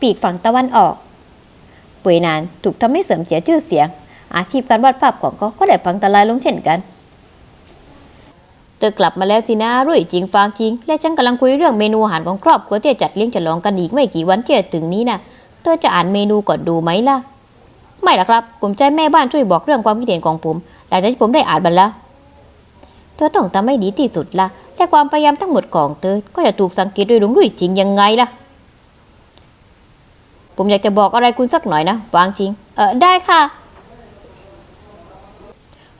ปีกฝั่งตะวันออกป่วยนานถูกทำให้เสื่อมเสียชื่อเสียง อาชีพการวาดภาพของเขาก็ได้พังทลายลงเช่นกันเธอกลับมาแล้วสินะรุ่ยจริงฟางจริง และฉันกำลังคุยเรื่องเมนูอาหารของครอบครัวที่จะจัดเลี้ยงฉลองกันอีกไม่กี่วันที่จะถึงนี้นะเธอจะอ่านเมนูก่อนดูไหมล่ะ ไม่ล่ะครับ ผมจะให้แม่บ้านช่วยบอกเรื่องความคิดเห็นของผมหลังจากที่ผมได้อ่านมันแล้วเธอต้องทำให้ดีที่สุดละและความพยายามทั้งหมดของเธอก็จะถูกสังเกตโดยลวงรุ่ยจริงยังไงล่ะ ผมอยากจะบอกอะไรคุณสักหน่อยนะฟางจริงเออได้ค่ะ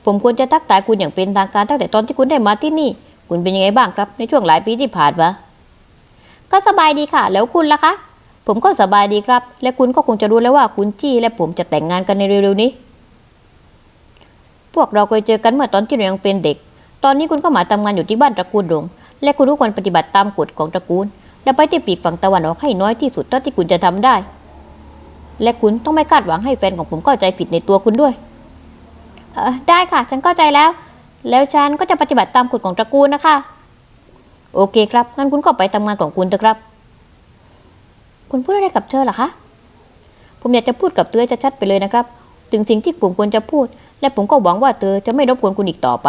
ผมควรจะทักทายคุณอย่างเป็นทางการตั้งแต่ตอนที่คุณได้มาที่นี่ คุณเป็นยังไงบ้างครับ ในช่วงหลายปีที่ผ่านมา ก็สบายดีค่ะ แล้วคุณล่ะคะ ผมก็สบายดีครับ และคุณก็คงจะรู้แล้วว่าคุณจี้และผมจะแต่งงานกันในเร็วๆนี้ พวกเราเคยเจอกันเมื่อตอนที่เรายังเป็นเด็ก ตอนนี้คุณก็มาทำงานอยู่ที่บ้านตระกูลหลงและคุณทุกคนปฏิบัติตามกฎของตระกูล และไปที่ปีกฝั่งตะวันออกให้น้อยที่สุดเท่าที่คุณจะทำได้ และคุณต้องไม่คาดหวังให้แฟนของผมเข้าใจผิดในตัวคุณด้วย เออได้ค่ะ ฉันเข้าใจแล้ว แล้วฉันก็จะปฏิบัติตามกฎของตระกูลนะคะ โอเคครับ งั้นคุณก็ไปทำงานของคุณเถอะครับ คุณพูดอะไรกับเธอเหรอคะ ผมอยากจะพูดกับเธอจะชัดๆไปเลยนะครับ ถึงสิ่งที่ผมควรจะพูด และผมก็หวังว่าเธอจะไม่รบกวนคุณอีกต่อไป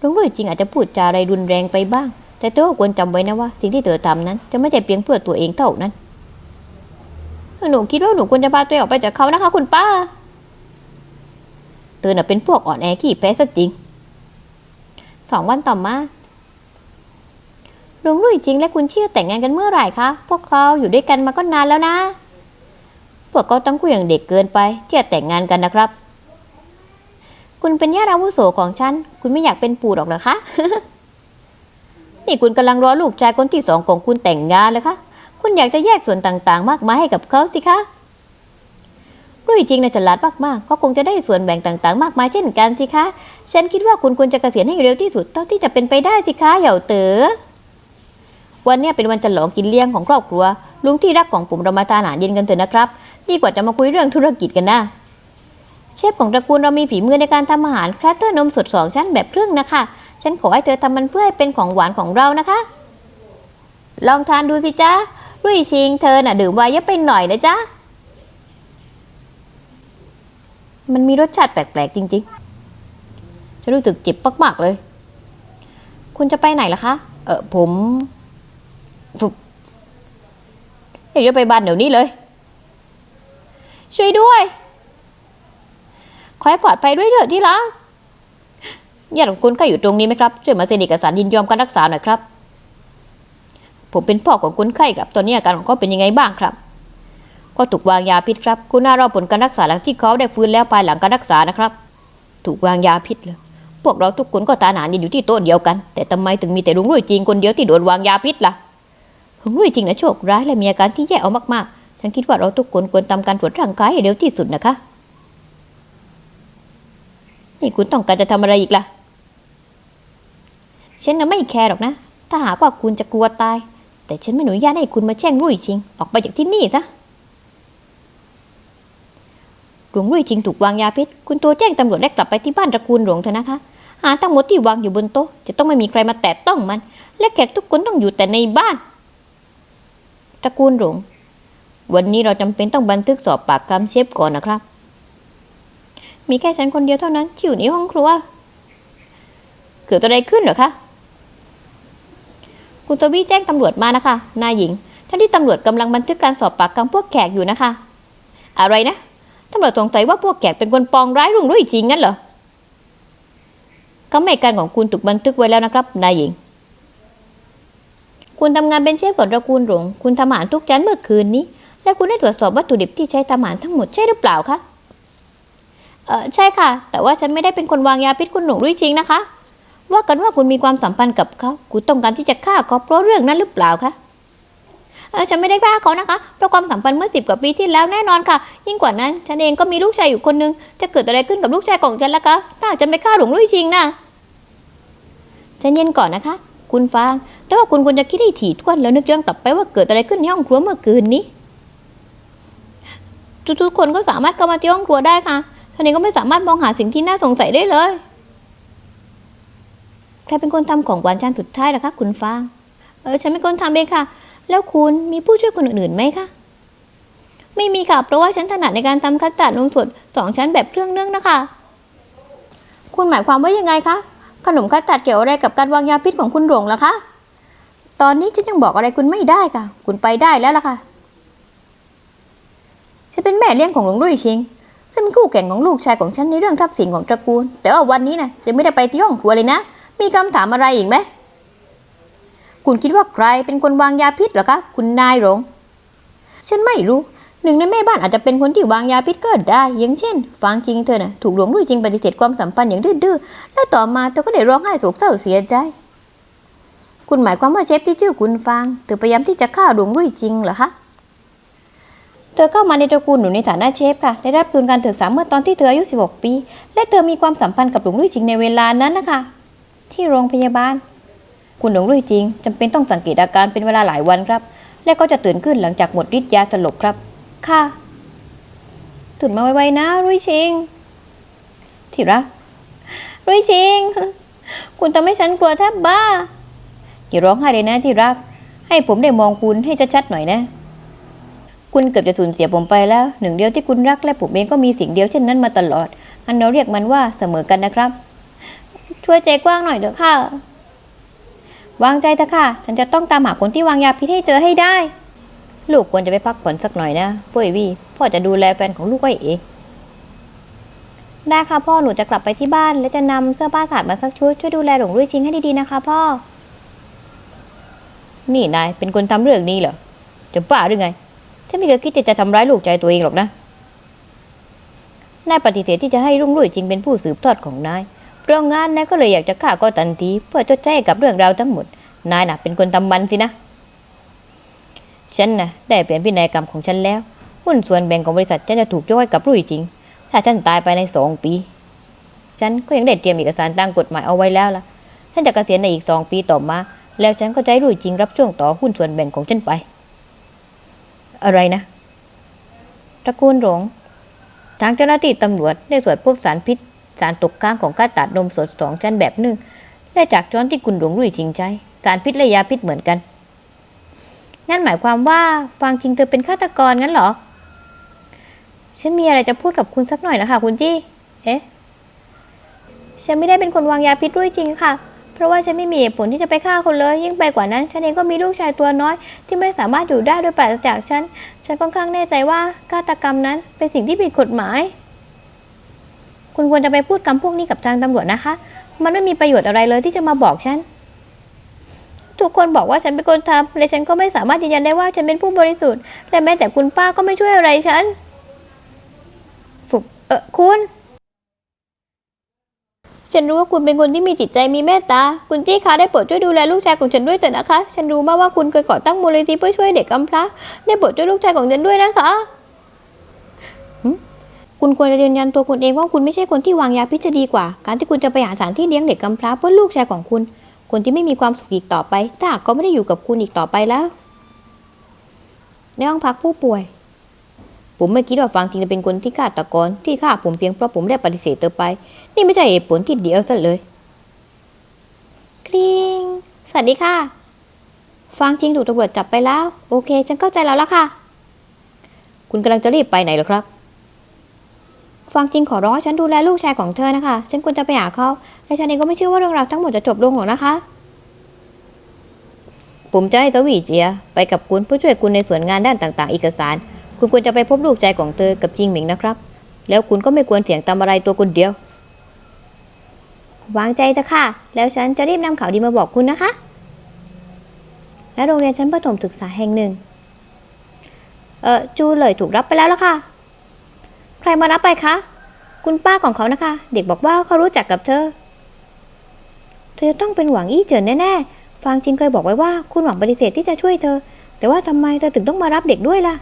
ลุงรุ่ยจริงอาจจะพูดจาอะไรรุนแรงไปบ้าง แต่เธอก็ควรจำไว้นะว่า สิ่งที่เธอทำนั้น จะไม่ใช่เพียงเพื่อตัวเองเท่านั้น หนูคิดว่าหนูควรจะพาตัวเองออกไปจากเขานะคะ คุณป้าเธอน่ะเป็นพวกอ่อนแอขี้แพ้ซะจริง สองวันต่อมาลุงรุ่ยจริงและคุณเชื่อแต่งงานกันเมื่อไหร่คะ พวกเขาอยู่ด้วยกันมาก็นานแล้วนะ พวกเขาตั้งคู่อย่างเด็กเกินไปที่จะแต่งงานกันนะครับ คุณเป็นญาติอาวุโสของฉัน คุณไม่อยากเป็นปู่หรอกเหรอคะ นี่คุณกำลังรอลูกชายคนที่สองของคุณแต่งงานเลยคะ คุณอยากจะแยกส่วนต่างๆ มากมายให้กับเขาสิคะรุ่ยจริงนะฉลาดมากๆก็คงจะได้ส่วนแบ่งต่างๆ มากมายเช่นกันสิคะ ฉันคิดว่าคุณควรจะเกษียณให้เร็วที่สุดเท่าที่จะเป็นไปได้สิคะเหย่าเต๋อวันนี้เป็นวันฉลองกินเลี้ยงของครอบครัว ลุงที่รักของผมเรามาทานอาหารเย็นกันเถอะนะครับ ดีกว่าจะมาคุยเรื่องธุรกิจกันนะ เชฟของตระกูลเรามีฝีมือในการทำอาหารแครเตอร์นมสดสองชั้นแบบครึ่งนะคะ ฉันขอให้เธอทำมันเพื่อให้เป็นของหวานของเรานะคะ ลองทานดูสิจ๊ะ รุ่ยชิงเธอน่ะดื่มไวน์เยอะไปหน่อยนะจ๊ะ มันมีรสชาติแปลกๆจริงๆ ฉันรู้สึกเจ็บมากๆเลย คุณจะไปไหนล่ะคะ เออผมฟุบอยากจะไปบ้านเดี๋ยวนี้เลย ช่วยด้วย ขอให้ปลอดภัยด้วยเถิดที่รักญาติของคุณก็อยู่ตรงนี้ไหมครับ ช่วยมาเซ็นเอกสารยินยอมการรักษาหน่อยครับ ผมเป็นพ่อของคนไข้ครับ ตอนนี้อาการของเขาเป็นยังไงบ้างครับ ก็ถูกวางยาพิษครับ คุณน่ารอผลการรักษาหลังที่เขาได้ฟื้นแล้วภายหลังการรักษานะครับ ถูกวางยาพิษเลยพวกเราทุกคนก็ตาหนานอยู่ที่โต๊ะเดียวกัน แต่ทำไมถึงมีแต่ลุงรุ่ยจริงคนเดียวที่โดนวางยาพิษล่ะลุงรุ่ยจริงนะโชคร้ายและมีอาการที่แย่เอามากๆฉันคิดว่าเราทุกคนควรทำการตรวจร่างกายให้เร็วที่สุดนะคะ นี่คุณต้องการจะทำอะไรอีกล่ะฉันน่ะไม่แคร์หรอกนะ ถ้าหากว่าคุณจะกลัวตาย แต่ฉันไม่อนุญาตให้คุณมาแช่งรุ่ยจริง ออกไปจากที่นี่ซะหลวงรุ่ยจริงถูกวางยาพิษ คุณตัวแจ้งตำรวจและกลับไปที่บ้านตระกูลหลวงเถอะนะคะหาทั้งหมดที่วางอยู่บนโต๊ะจะต้องไม่มีใครมาแตะต้องมัน และแขกทุกคนต้องอยู่แต่ในบ้าน ตระกูลหลวงวันนี้เราจำเป็นต้องบันทึกสอบปากคำเชฟก่อนนะครับ มีแค่ฉันคนเดียวเท่านั้นที่อยู่ในห้องครัว เกิดอะไรขึ้นเหรอคะ คุณทวีแจ้งตำรวจมานะคะ นายหญิง ท่านที่ตำรวจกำลังบันทึกการสอบปากคำพวกแขกอยู่นะคะ อะไรนะ ตำรวจสงสัยว่าพวกแขกเป็นคนปองร้ายรุ่งรุ่ยจริงงั้นเหรอคำให้การของคุณถูกบันทึกไว้แล้วนะครับ นายหญิง คุณทำงานเป็นเชฟของตระกูลหลง คุณทำอาหารทุกจานเมื่อคืนนี้ และคุณได้ตรวจสอบวัตถุดิบที่ใช้ทำอาหารทั้งหมดใช่หรือเปล่าคะ เออใช่ค่ะ แต่ว่าฉันไม่ได้เป็นคนวางยาพิษคุณหลงรุ่ยจริงนะคะ ว่ากันว่าคุณมีความสัมพันธ์กับเขา คุณต้องการที่จะฆ่าเขาเพราะเรื่องนั้นหรือเปล่าคะเออฉันไม่ได้ฆ่าเขานะคะ เพราะความสัมพันธ์เมื่อสิบกว่าปีที่แล้วแน่นอนค่ะ ยิ่งกว่านั้น ฉันเองก็มีลูกชายอยู่คนหนึง จะเกิดอะไรขึ้นกับลูกชายของฉันล่ะคะ ถ้าหากฉันไปฆ่าหลวงลุยจริงนะใจเย็นก่อนนะคะ คุณฟาง แต่ว่าคุณควรจะคิดให้ถี่ถ้วนแล้วนึกย้อนกลับไปว่าเกิดอะไรขึ้นในห้องครัวเมื่อคืนนี้ ทุกๆคนก็สามารถเข้ามาที่ห้องครัวได้ค่ะท่านเองก็ไม่สามารถมองหาสิ่งที่น่าสงสัยได้เลย ใครเป็นคนทำของหวานจานสุดท้ายล่ะคะคุณฟาง เออฉันเป็นคนทำเองค่ะ แล้วคุณมีผู้ช่วยคนอื่นๆไหมคะ ไม่มีค่ะ เพราะว่าฉันถนัดในการทำคัสตาร์ดนมสดสองชั้นแบบเครื่องนึ่งนะคะ คุณหมายความว่ายังไงคะ ขนมคัสตาร์ดเกี่ยวอะไรกับการวางยาพิษของคุณหลงล่ะคะ ตอนนี้ฉันยังบอกอะไรคุณไม่ได้ค่ะ คุณไปได้แล้วล่ะค่ะ ฉันเป็นแม่เลี้ยงของหลวงรุ่ยชิงฉันเป็นคู่แข่งของลูกชายของฉันในเรื่องทรัพย์สินของตระกูล แต่ว่าวันนี้นะฉันไม่ได้ไปที่ห้องครัวเลยนะ มีคำถามอะไรอีกไหม คุณคิดว่าใครเป็นคนวางยาพิษหรอคะ คุณนายหลง ฉันไม่รู้ หนึ่งในแม่บ้านอาจจะเป็นคนที่วางยาพิษก็ได้ อย่างเช่น ฟังจริงเธอน่ะถูกหลวงรุ่ยจริงปฏิเสธความสัมพันธ์อย่างดื้อๆ แล้วต่อมาเธอก็ได้ร้องไห้โศกเศร้าเสียใจ คุณหมายความว่าเชฟที่ชื่อคุณฟางเธอพยายามที่จะฆ่าหลวงรุ่ยจริงเหรอคะเธอเข้ามาในตระกูลหนูในฐานะเชฟค่ะ ได้รับทุนการศึกษาเมื่อตอนที่เธออายุ 16 ปี และเธอมีความสัมพันธ์กับหลวงรุ่ยจริงในเวลานั้นนะคะ ที่โรงพยาบาล คุณหลวงรุ่ยจริงจำเป็นต้องสังเกตอาการเป็นเวลาหลายวันครับ และก็จะตื่นขึ้นหลังจากหมดฤทธิ์ยาสลบครับ ค่ะ ตื่นมาไวๆนะ รุ่ยชิง ที่รัก รุ่ยชิง คุณทำให้ฉันกลัวแทบบ้า อย่าร้องไห้เลยนะที่รัก ให้ผมได้มองคุณให้ชัดๆหน่อยนะคุณเกือบจะสูญเสียผมไปแล้ว หนึ่งเดียวที่คุณรักและผมเองก็มีสิ่งเดียวเช่นนั้นมาตลอด อันเราเรียกมันว่าเสมอกันนะครับ ช่วยใจกว้างหน่อยเถอะค่ะ วางใจเถอะค่ะ ฉันจะต้องตามหาคนที่วางยาพิษให้เจอให้ได้ ลูกควรจะไปพักผ่อนสักหน่อยนะพ่อเอวี่พ่อจะดูแลแฟนของลูกไว้เองได้ค่ะพ่อหนูจะกลับไปที่บ้าน และจะนำเสื้อผ้าสะอาดมาสักชุดช่วยดูแลหลงรุ่ยจิงให้ดีๆนะคะ พ่อ นี่นายเป็นคนทำเรื่องนี้เหรอจะบ้าหรือไงฉันไม่เคยคิดจะจะทำร้ายลูกใจตัวเองหรอกนะนายปฏิเสธที่จะให้รุ่งรุ่ยจริงเป็นผู้สืบทอดของนาย เพราะงั้นนายก็เลยอยากจะฆ่าก็ตันทีเพื่อชดใช้กับเรื่องราวทั้งหมด นายน่ะเป็นคนทำมันสินะ ฉันน่ะได้เปลี่ยนพินัยกรรมของฉันแล้ว หุ้นส่วนแบ่งของบริษัทฉันจะถูกยกให้กับรุ่ยจริง ถ้าฉันตายไปในสองปี ฉันก็ยังได้เตรียมเอกสารตามกฎหมายเอาไว้แล้วล่ะ ฉันจะเกษียณในอีกสองปีต่อมา แล้วฉันก็จะให้รุ่ยจริงรับช่วงต่อหุ้นส่วนแบ่งของฉันไป อะไรนะตระกูลหลงทางเจ้าหน้าที่ตำรวจได้ตรวจพบสารพิษ สารตกค้างของก้าตัดนมสดสองชั้นแบบหนึ่งและจากจ้อนที่คุณหลวงรุ่ยชิงใจสารพิษและยาพิษเหมือนกัน นั่นหมายความว่าฟังจริงเธอเป็นฆาตกรงั้นเหรอ ฉันมีอะไรจะพูดกับคุณสักหน่อยนะคะคุณจี้ เอ๊ะ ฉันไม่ได้เป็นคนวางยาพิษด้วยจริงค่ะ เพราะว่าฉันไม่มีเหตุผลที่จะไปฆ่าคนเลย ยิ่งไปกว่านั้น ฉันเองก็มีลูกชายตัวน้อย ที่ไม่สามารถอยู่ได้โดยปราศจากฉัน ฉันค่อนข้างแน่ใจว่าฆาตกรรมนั้นเป็นสิ่งที่ผิดกฎหมาย คุณควรจะไปพูดคำพวกนี้กับทางตำรวจนะคะ มันไม่มีประโยชน์อะไรเลยที่จะมาบอกฉัน ทุกคนบอกว่าฉันเป็นคนทำและฉันก็ไม่สามารถยืนยันได้ว่าฉันเป็นผู้บริสุทธิ์ และแม้แต่คุณป้าก็ไม่ช่วยอะไรฉัน ฝึก เออคุณ ฉันรู้ว่าคุณเป็นคนที่มีจิตใจมีเมตตา คุณจี้คะได้โปรดช่วยดูแลลูกชายของฉันด้วยเถอะนะคะ ฉันรู้มากว่าคุณเคยก่อตั้งมูลนิธิเพื่อช่วยเด็กกำพร้า ได้โปรดช่วยลูกชายของฉันด้วยนะคะ คุณควรจะยืนยันตัวคุณเองว่าคุณไม่ใช่คนที่วางยาพิษจะดีกว่า การที่คุณจะไปหาสถานที่เลี้ยงเด็กกำพร้าเพื่อลูกชายของคุณ คนที่ไม่มีความสุขอีกต่อไปถ้าหากเขาไม่ได้อยู่กับคุณอีกต่อไปแล้ว ในห้องพักผู้ป่วย ผมไม่คิดว่าฟางจริงจะเป็นคนที่ฆาตกรที่ฆ่าผมเพียงเพราะผมได้ปฏิเสธเธอไป นี่ไม่ใช่เหตุผลที่เดียวซะเลยกริ๊งสวัสดีค่ะฟางจริงถูกตำรวจจับไปแล้ว โอเค ฉันเข้าใจแล้วละค่ะ คุณกำลังจะรีบไปไหนหรอครับ ฟางจริงขอร้องให้ฉันดูแลลูกชายของเธอนะคะ ฉันควรจะไปหาเขา และฉันเองก็ไม่เชื่อว่าเรื่องราวทั้งหมดจะจบลงหรอกนะคะ ผมจะให้ตวีเจีย ไปกับคุณเพื่อช่วยคุณในส่วนงานด้านต่าง ๆ เอกสาร คุณควรจะไปพบลูกชายของเธอกับจิงหมิงนะครับ แล้วคุณก็ไม่ควรเสี่ยงทำอะไรตัวคนเดียว วางใจเถอะค่ะ แล้วฉันจะรีบนำข่าวดีมาบอกคุณนะคะ และโรงเรียนชั้นประถมศึกษาแห่งหนึ่ง เออจูเลยถูกรับไปแล้วล่ะค่ะ ใครมารับไปคะ คุณป้าของเขานะคะ เด็กบอกว่าเขารู้จักกับเธอ เธอต้องเป็นหวังอี้เจินแน่ๆ ฟางจิงเคยบอกไว้ว่าคุณหวังปฏิเสธที่จะช่วยเธอ แต่ว่าทำไมเธอถึงต้องมารับเด็กด้วยล่ะ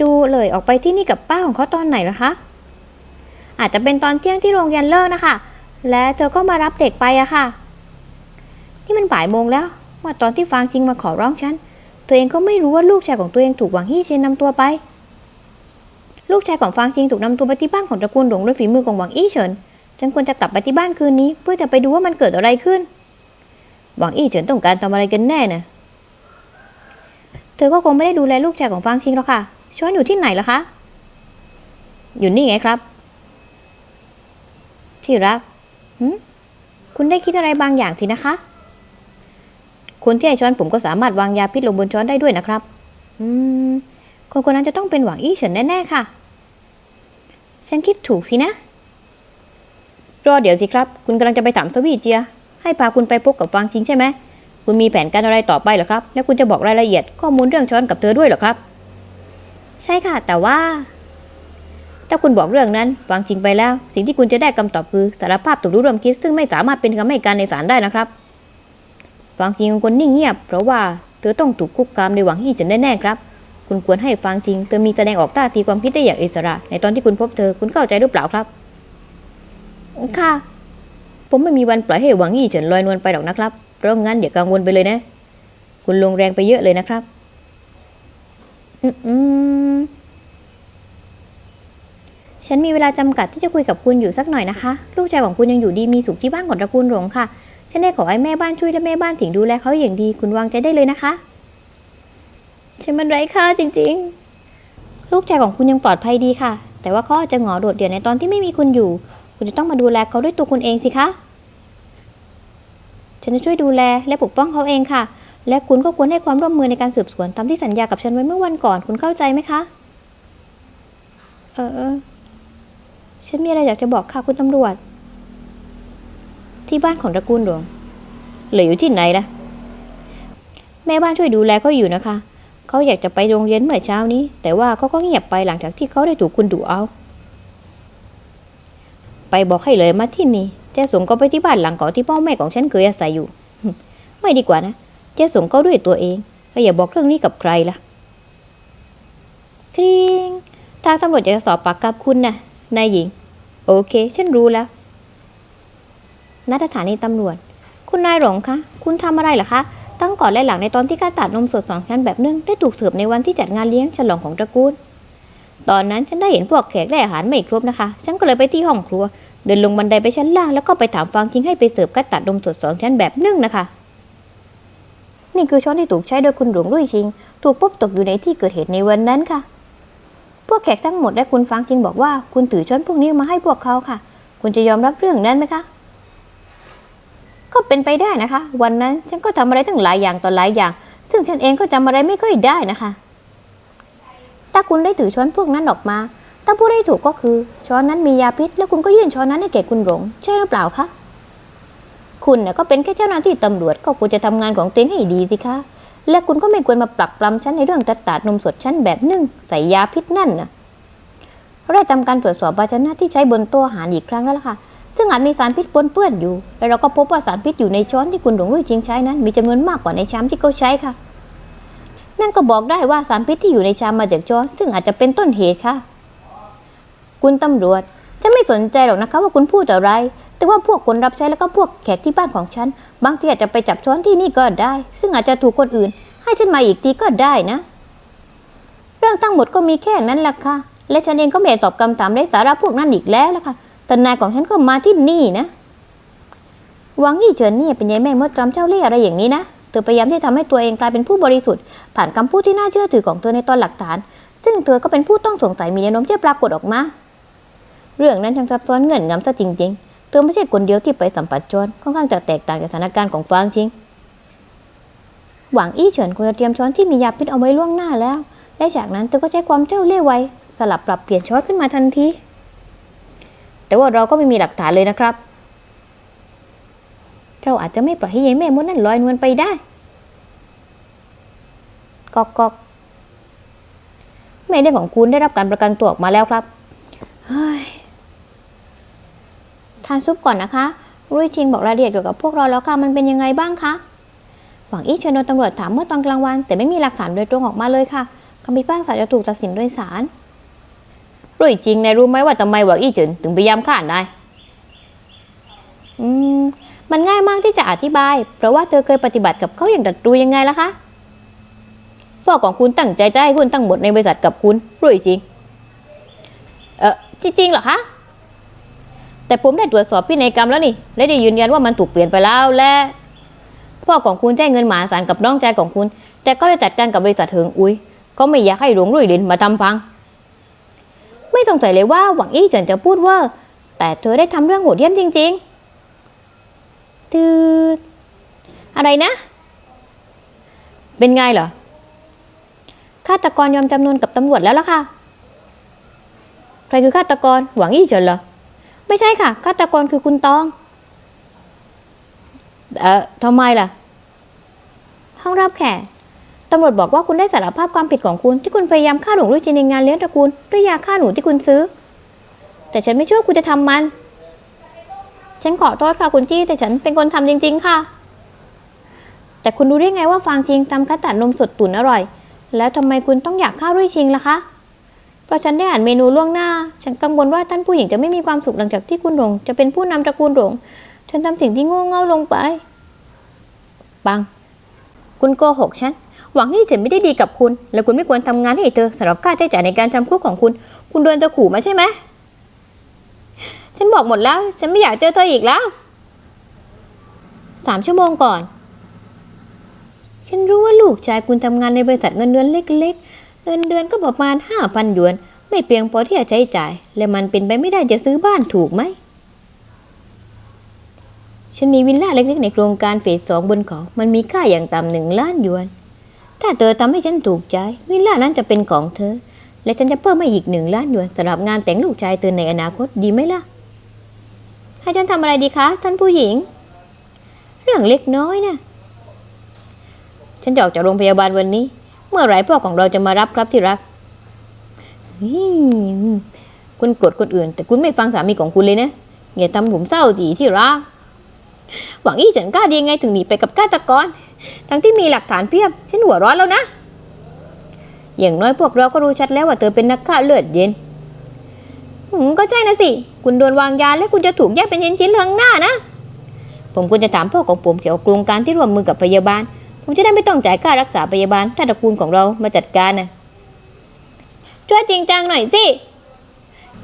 จูเลยออกไปที่นี่กับป้าของเขาตอนไหนล่ะคะ อาจจะเป็นตอนเที่ยงที่โรงเรียนเลิกนะคะ และเธอก็มารับเด็กไปอะค่ะ นี่มันบ่ายโมงแล้วเมื่อตอนที่ฟางจิงมาขอร้องฉัน ตัวเองก็ไม่รู้ว่าลูกชายของตัวเองถูกหวังอี้เชนนำตัวไป ลูกชายของฟางจิงถูกนำตัวไปที่บ้านของตระกูลหลงด้วยฝีมือของหวังอี้เฉิน ฉันควรจะกลับไปที่บ้านคืนนี้ เพื่อจะไปดูว่ามันเกิดอะไรขึ้น หวังอี้เฉินต้องการทำอะไรกันแน่นะธอก็คงไม่ได้ดูแลลูกชายของฟางชิงหรอกค่ะช้อนอยู่ที่ไหนล่ะคะ อยู่นี่ไงครับ ที่รักคุณได้คิดอะไรบางอย่างสินะคะ คนที่ให้ช้อนผมก็สามารถวางยาพิษลงบนช้อนได้ด้วยนะครับ อืม คนคนนั้นจะต้องเป็นหวังอี้เฉินแน่ๆค่ะ ฉันคิดถูกสินะ รอเดี๋ยวสิครับ คุณกำลังจะไปถามสวีเจีย ให้พาคุณไปพบกับฟางชิงใช่ไหม คุณมีแผนการอะไรต่อไปหรอครับ แล้วคุณจะบอกรายละเอียดข้อมูลเรื่องช้อนกับเธอด้วยหรอครับ ใช่ค่ะ แต่ว่า ถ้าคุณบอกเรื่องนั้นฟังจิงไปแล้ว สิ่งที่คุณจะได้คำตอบคือสารภาพถูกรู้ร่วมคิด ซึ่งไม่สามารถเป็นคำให้การในศาลได้นะครับฟังจิงคนนิ่งเงียบ เพราะว่าเธอต้องถูกคุกคามในหวังที่จะแน่ๆครับ คุณควรให้ฟังจริง เธอมีแสดงออกท่าทีความคิดได้อย่างอิสระ ในตอนที่คุณพบเธอ คุณเข้าใจหรือเปล่าครับ ค่ะ ผมไม่มีวันปล่อยให้หวังยี่เฉินลอยนวลไปหรอกนะครับ เพราะงั้นอย่ากังวลไปเลยนะ คุณลงแรงไปเยอะเลยนะครับ อืมฉันมีเวลาจำกัดที่จะคุยกับคุณอยู่สักหน่อยนะคะ ลูกชายของคุณยังอยู่ดีมีสุขที่บ้านของตระกูลหลงค่ะ ฉันได้ขอให้แม่บ้านช่วยและแม่บ้านถึงดูแลเขาอย่างดี คุณวางใจได้เลยนะคะ ฉันมันไร้ค่าจริงๆ ลูกชายของคุณยังปลอดภัยดีค่ะ แต่ว่าเขาอาจจะหงอโดดเดี่ยวในตอนที่ไม่มีคุณอยู่ คุณจะต้องมาดูแลเขาด้วยตัวคุณเองสิคะ ฉันจะช่วยดูแลและปกป้องเขาเองค่ะ และคุณก็ควรให้ความร่วมมือในการสืบสวนตามที่สัญญากับฉันไว้เมื่อวันก่อน คุณเข้าใจไหมคะ เออ ฉันมีอะไรอยากจะบอกค่ะคุณตำรวจ ที่บ้านของตระกูลหลวงเหลืออยู่ที่ไหนล่ะ แม่บ้านช่วยดูแลเขาอยู่นะคะ เขาอยากจะไปโรงเรียนเมื่อเช้านี้ แต่ว่าเขาก็เงียบไปหลังจากที่เขาได้ถูกคุณดุเอา ไปบอกให้เลยมาที่นี่เจ๊สมก็ไปที่บ้านหลังเก่าที่พ่อแม่ของฉันเคยอาศัยอยู่ ไม่ดีกว่านะเจ๊สมก็ด้วยตัวเองแล้วอย่าบอกเรื่องนี้กับใครล่ะคริงทางตำรวจจะสอบปากกับคุณนะนายหญิง โอเค ฉันรู้แล้วณสถานีตำรวจ คุณนายหลงคะ คุณทำอะไรเหรอคะ ตั้งก่อนและหลังในตอนที่การตัดนมสดสองชั้นแบบนึ่งได้ถูกเสิร์ฟในวันที่จัดงานเลี้ยงฉลองของตระกูล ตอนนั้นฉันได้เห็นพวกแขกได้อาหารไม่ครบนะคะ ฉันก็เลยไปที่ห้องครัว เดินลงบันไดไปชั้นล่างแล้วก็ไปถามฟางคิงให้ไปเสิร์ฟกัดตัดนมสดสองชั้นแบบนึ่งนะคะ นี่คือช้อนที่ถูกใช้โดยคุณหลวงรุ่ยชิง ถูกพบตกอยู่ในที่เกิดเหตุในวันนั้นค่ะ พวกแขกทั้งหมดและคุณฟางจิงบอกว่า คุณถือช้อนพวกนี้มาให้พวกเขาค่ะ คุณจะยอมรับเรื่องนั้นไหมคะ ก็เป็นไปได้นะคะ วันนั้นฉันก็ทำอะไรทั้งหลายอย่างต่อหลายอย่าง ซึ่งฉันเองก็จำอะไรไม่ค่อยได้นะคะ ถ้าคุณได้ถือช้อนพวกนั้นออกมา ถ้าพูดได้ถูกก็คือ ช้อนนั้นมียาพิษ แล้วคุณก็ยื่นช้อนนั้นให้แก่คุณหลงใช่หรือเปล่าคะคุณน่ะก็เป็นแค่เจ้าหน้าที่ตำรวจก็ควรจะทำงานของตัวเองให้ดีสิคะและคุณก็ไม่ควรมาปลักปลำฉันในเรื่องตัดตัดนมสดฉันแบบนึ่งใส่ยาพิษนั่นนะเราได้ทำการตรวจสอบภาชนะที่ใช้บนโต๊ะอาหารอีกครั้งแล้วล่ะค่ะ ซึ่งอาจมีสารพิษปนเปื้อนอยู่ และเราก็พบว่าสารพิษอยู่ในช้อนที่คุณหลงรุ่ยจิงใช้นั้น มีจำนวนมากกว่าในชามที่เขาใช้ค่ะ นั่นก็บอกได้ว่าสารพิษที่อยู่ในชามมาจากช้อน ซึ่งอาจจะเป็นต้นเหตุค่ะ คุณตำรวจจะไม่สนใจหรอกนะคะว่าคุณพูดอะไร แต่ว่าพวกคนรับใช้แล้วก็พวกแขกที่บ้านของฉัน บางทีอาจจะไปจับช้อนที่นี่ก็ได้ ซึ่งอาจจะถูกคนอื่น ให้ฉันมาอีกทีก็ได้นะ เรื่องทั้งหมดก็มีแค่นั้นแหละค่ะ และฉันเองก็ไม่ตอบคำถามไร้สาระพวกนั้นอีกแล้วละค่ะ ทนายของฉันก็มาที่นี่นะหวังยี่เฉินเนี่ยเป็นยายแม่มดจอมเจ้าเล่ห์อะไรอย่างนี้นะเธอพยายามที่จะทำให้ตัวเองกลายเป็นผู้บริสุทธิ์ ผ่านคำพูดที่น่าเชื่อถือของเธอในตอนหลักฐาน ซึ่งเธอก็เป็นผู้ต้องสงสัยมีแนวโน้มจะปรากฏออกมา เรื่องนั้นทั้งซับซ้อนเงื่อนงำซะจริง ๆ เธอไม่ใช่คนเดียวที่ไปสัมผัสโจรค่อนข้างจะแตกต่างจากสถานการณ์ของฟางชิงหวังอี้เฉินควรจะเตรียมช้อนที่มียาพิษเอาไว้ล่วงหน้าแล้วและจากนั้นเธอก็ใช้ความเจ้าเล่ห์ไวสลับปรับเปลี่ยนช้อนขึ้นมาทันที แต่ว่าเราก็ไม่มีหลักฐานเลยนะครับ เราอาจจะไม่ปล่อยให้ยายแม่มดนั่นลอยนวลไปได้กอกกอกแม่เรื่องของคุณได้รับการประกันตัวออกมาแล้วครับเฮ้ยทานซุปก่อนนะคะ รุ่ยชิงบอกรายละเอียดเกี่ยวกับพวกเราแล้วค่ะ มันเป็นยังไงบ้างคะ หวังอี้เชิญโดนตำรวจถามเมื่อตอนกลางวัน แต่ไม่มีหลักฐานโดยตรงออกมาเลยค่ะคำพิพากษาจะถูกตัดสินโดยศาล รุ่ยจริงนายรู้ไหมว่าทำไมหวังอี้เฉินถึงพยายามฆ่านายอืมมันง่ายมากที่จะอธิบาย เพราะว่าเธอเคยปฏิบัติกับเขาอย่างดัดรูยังไงล่ะคะพ่อของคุณตั้งใจจะให้หุ้นทั้งหมดในบริษัทกับคุณรุ่ยจริง เออจริงเหรอคะแต่ผมได้ตรวจสอบพินัยกรรมแล้วนี่ และได้ยืนยันว่ามันถูกเปลี่ยนไปแล้วและพ่อของคุณแจ้งเงินหมาศาลกับน้องชายของคุณ แต่ก็จะจัดการกับบริษัทเหิงอุ้ยก็ไม่อยากให้หลวงรุ่ยลินมาทำพัง ไม่สงสัยเลยว่าหวังอี้เจินจะพูดว่า แต่เธอได้ทำเรื่องโหดเยี่ยมจริง ๆตืดอะไรนะ เป็นไงเหรอฆาตกรยอมจำนวนกับตำรวจแล้วล่ะค่ะ ใครคือฆาตกรหวังอี้เฉินเหรอ ไม่ใช่ค่ะฆาตกรคือคุณตองเอ่อทำไมล่ะ ห้องรับแขก ตำรวจบอกว่าคุณได้สารภาพความผิดของคุณที่คุณพยายามฆ่าหลวงรุ่ยจินในงานเลี้ยงตระกูลด้วยยาฆ่าหนูที่คุณซื้อ แต่ฉันไม่เชื่อว่าคุณจะทำมัน ฉันขอโทษค่ะคุณจี้แต่ฉันเป็นคนทำจริง ๆ ค่ะ แต่คุณรู้ได้ไงว่าฟางจริงตำคัตตัดนมสดตุ๋นอร่อย แล้วทำไมคุณต้องอยากฆ่ารุ่ยชิงล่ะคะเพราะฉันได้อ่านเมนูล่วงหน้า ฉันกังวลว่าท่านผู้หญิงจะไม่มีความสุขหลังจากที่คุณหลงจะเป็นผู้นำตระกูลหลงฉันทำสิ่งที่โง่เง่าลงไป บัง คุณโกหกฉัน หวังที่ฉันไม่ได้ดีกับคุณ และคุณไม่ควรทำงานให้เธอสำหรับค่าใช้จ่ายในการจำคุกของคุณ คุณโดนจะขู่มาใช่ไหมฉันบอกหมดแล้ว ฉันไม่อยากเจอเธออีกแล้วสามชั่วโมงก่อน ฉันรู้ว่าลูกชายคุณทำงานในบริษัทเงินเดือนเล็ก ๆ เงินเดือนก็ประมาณห้าพันหยวน ไม่เพียงพอที่จะใช้จ่าย และมันเป็นไปไม่ได้จะซื้อบ้านถูกไหมฉันมีวิลล่าเล็กๆในโครงการเฟสสองบนเขา มันมีค่าอย่างต่ำหนึ่งล้านหยวน ถ้าเธอทำให้ฉันถูกใจ วิลล่านั้นจะเป็นของเธอ และฉันจะเพิ่มให้อีกหนึ่งล้านหยวนสำหรับงานแต่งลูกชายเธอในอนาคตดีไหมล่ะ ให้ฉันทำอะไรดีคะท่านผู้หญิง เรื่องเล็กน้อยนะฉันจะออกจากโรงพยาบาลวันนี้ เมื่อไหร่พ่อของเราจะมารับครับที่รักคุณโกรธคนอื่น แต่คุณไม่ฟังสามีของคุณเลยนะอย่าทำผมเศร้าจีที่รักหวังอี้ฉันกล้าดียังไงถึงหนีไปกับฆาตกร ทั้งที่มีหลักฐานเพียบ ฉันหัวร้อนแล้วนะ อย่างน้อยพวกเราก็รู้ชัดแล้วว่าเธอเป็นนักฆ่าเลือดเย็นก็ใช่นะสิ คุณโดนวางยาและคุณจะถูกแยกเป็นชิ้นๆข้างหน้านะ ผมควรจะถามพ่อของผมเกี่ยวกับโครงการที่ร่วมมือกับพยาบาล ผมจะได้ไม่ต้องจ่ายค่ารักษาพยาบาล ถ้าตระกูลของเรามาจัดการนะช่วยจริงจังหน่อยสิ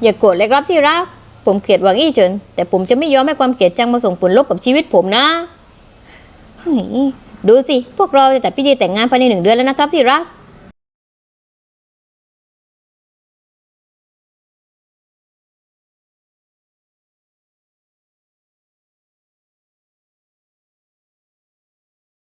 อย่าโกรธเลยครับที่รัก ผมเกลียดหวังอี้เฉินแต่ผมจะไม่ยอมให้ความเกลียดจังมาส่งผลลบกับชีวิตผมนะเฮ้ย ดูสิ พวกเราจะจัดพิธีแต่งงานภายในหนึ่งเดือนแล้วนะครับที่รัก